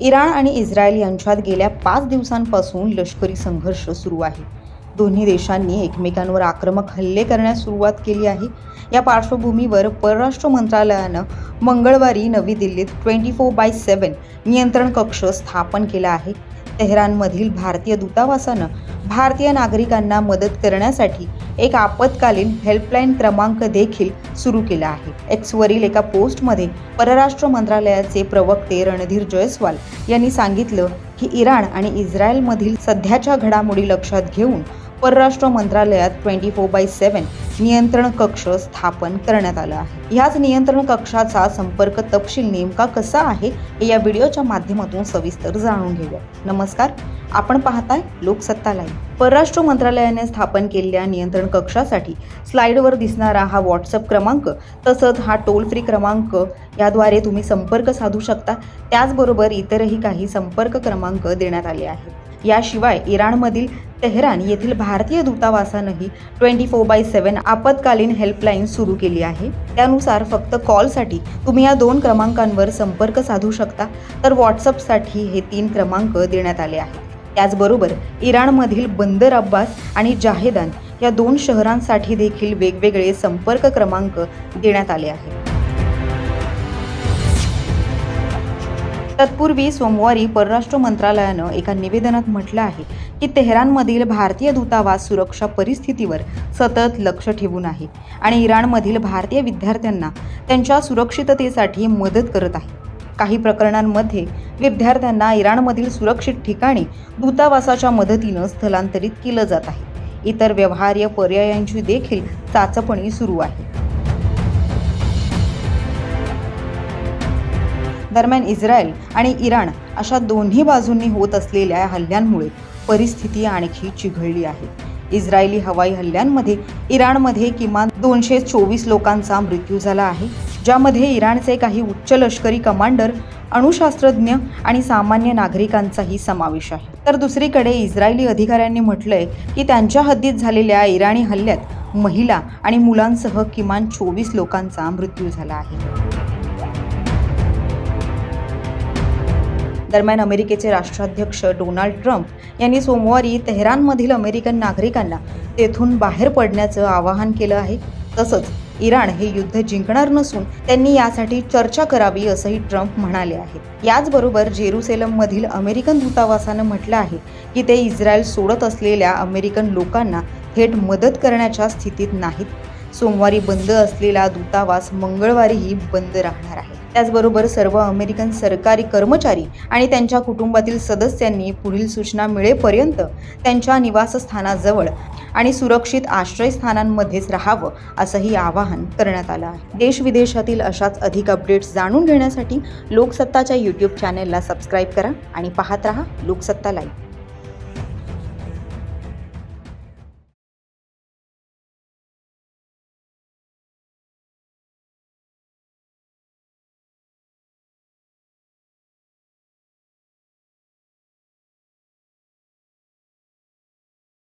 Iran आणि Israel यांच्यात गेल्या पाच दिवसांपासून लष्करी संघर्ष सुरू आहे. दोन्ही देशांनी एकमेकांवर आक्रमक हल्ले करण्यास सुरुवात केली आहे. या पार्श्वभूमीवर परराष्ट्र मंत्रालयानं मंगळवारी नवी दिल्लीत ट्वेंटी फोर बाय सेवन नियंत्रण कक्ष स्थापन केला आहे. तेहरानमधील भारतीय दूतावासानं भारतीय नागरिकांना मदत करण्यासाठी एक आपत्कालीन हेल्पलाईन क्रमांक देखील सुरू केला आहे. एक्सवरील एका पोस्टमध्ये परराष्ट्र मंत्रालयाचे प्रवक्ते रणधीर जयस्वाल यांनी सांगितलं की इराण आणि इस्रायलमधील सध्याच्या घडामोडी लक्षात घेऊन परराष्ट्र मंत्रालयात ट्वेंटी फोर बाय सेवन नियंत्रण कक्ष स्थापन करण्यात आला आहे. ह्याच नियंत्रण कक्षाचा संपर्क तपशील नेमका कसा आहे हे या व्हिडिओच्या माध्यमातून सविस्तर जाणून घेऊया. नमस्कार आपण पाहताय लोकसत्ता लाईव्ह. परराष्ट्र मंत्रालयाने स्थापन केलेल्या नियंत्रण कक्षासाठी स्लाइडवर दिसणारा हा व्हॉट्सअप क्रमांक तसंच हा टोल फ्री क्रमांक याद्वारे तुम्ही संपर्क साधू शकता. त्याचबरोबर इतरही काही संपर्क क्रमांक देण्यात आले आहेत. याशिवाय इराणमधील तेहरान येथील भारतीय दूतावासानंही ट्वेंटी फोर बाय सेवन आपत्कालीन हेल्पलाईन सुरू केली आहे. त्यानुसार फक्त कॉलसाठी तुम्ही या दोन क्रमांकांवर संपर्क साधू शकता. तर व्हॉट्सअपसाठी हे तीन क्रमांक देण्यात आले आहेत. त्याचबरोबर इराणमधील बंदर अब्बास आणि जाहेदान या दोन शहरांसाठी देखील वेगवेगळे संपर्क क्रमांक देण्यात आले आहेत. तत्पूर्वी सोमवारी परराष्ट्र मंत्रालयानं एका निवेदनात म्हटलं आहे की तेहरानमधील भारतीय दूतावास सुरक्षा परिस्थितीवर सतत लक्ष ठेवून आहे आणि इराणमधील भारतीय विद्यार्थ्यांना त्यांच्या सुरक्षिततेसाठी मदत करत आहे. काही प्रकरणांमध्ये विद्यार्थ्यांना इराणमधील सुरक्षित ठिकाणी दूतावासाच्या मदतीनं स्थलांतरित केलं जात आहे. इतर व्यवहार्य पर्यायांची देखील चाचपणी सुरू आहे. दरम्यान इस्रायल आणि इराण अशा दोन्ही बाजूंनी होत असलेल्या हल्ल्यांमुळे परिस्थिती आणखी चिघळली आहे. इस्रायली हवाई हल्ल्यांमध्ये इराणमध्ये किमान दोनशे चोवीस लोकांचा मृत्यू झाला आहे ज्यामध्ये इराणचे काही उच्च लष्करी कमांडर अणुशास्त्रज्ञ आणि सामान्य नागरिकांचाही समावेश आहे. तर दुसरीकडे इस्रायली अधिकाऱ्यांनी म्हटलंय की त्यांच्या हद्दीत झालेल्या इराणी हल्ल्यात महिला आणि मुलांसह किमान चोवीस लोकांचा मृत्यू झाला आहे. दरम्यान अमेरिकेचे राष्ट्राध्यक्ष डोनाल्ड ट्रम्प यांनी सोमवारी तेहरानमधील अमेरिकन नागरिकांना तेथून बाहेर पडण्याचं आवाहन केलं आहे. तसंच इराण हे युद्ध जिंकणार नसून त्यांनी यासाठी चर्चा करावी असंही ट्रम्प म्हणाले आहेत. याचबरोबर जेरुसेलममधील अमेरिकन दूतावासानं म्हटलं आहे की ते इस्रायल सोडत असलेल्या अमेरिकन लोकांना थेट मदत करण्याच्या स्थितीत नाहीत. सोमवारी बंद असलेला दूतावास मंगळवारीही बंद राहणार आहे. त्याचबरोबर सर्व अमेरिकन सरकारी कर्मचारी आणि त्यांच्या कुटुंबातील सदस्यांनी पुढील सूचना मिळेपर्यंत त्यांच्या निवासस्थानाजवळ आणि सुरक्षित आश्रयस्थानांमध्येच राहावं असंही आवाहन करण्यात आलं आहे. देश विदेशातील अशाच अधिक अपडेट्स जाणून घेण्यासाठी लोकसत्ताच्या यूट्यूब चॅनेलला सबस्क्राईब करा आणि पाहत रहा लोकसत्ता लाईव्ह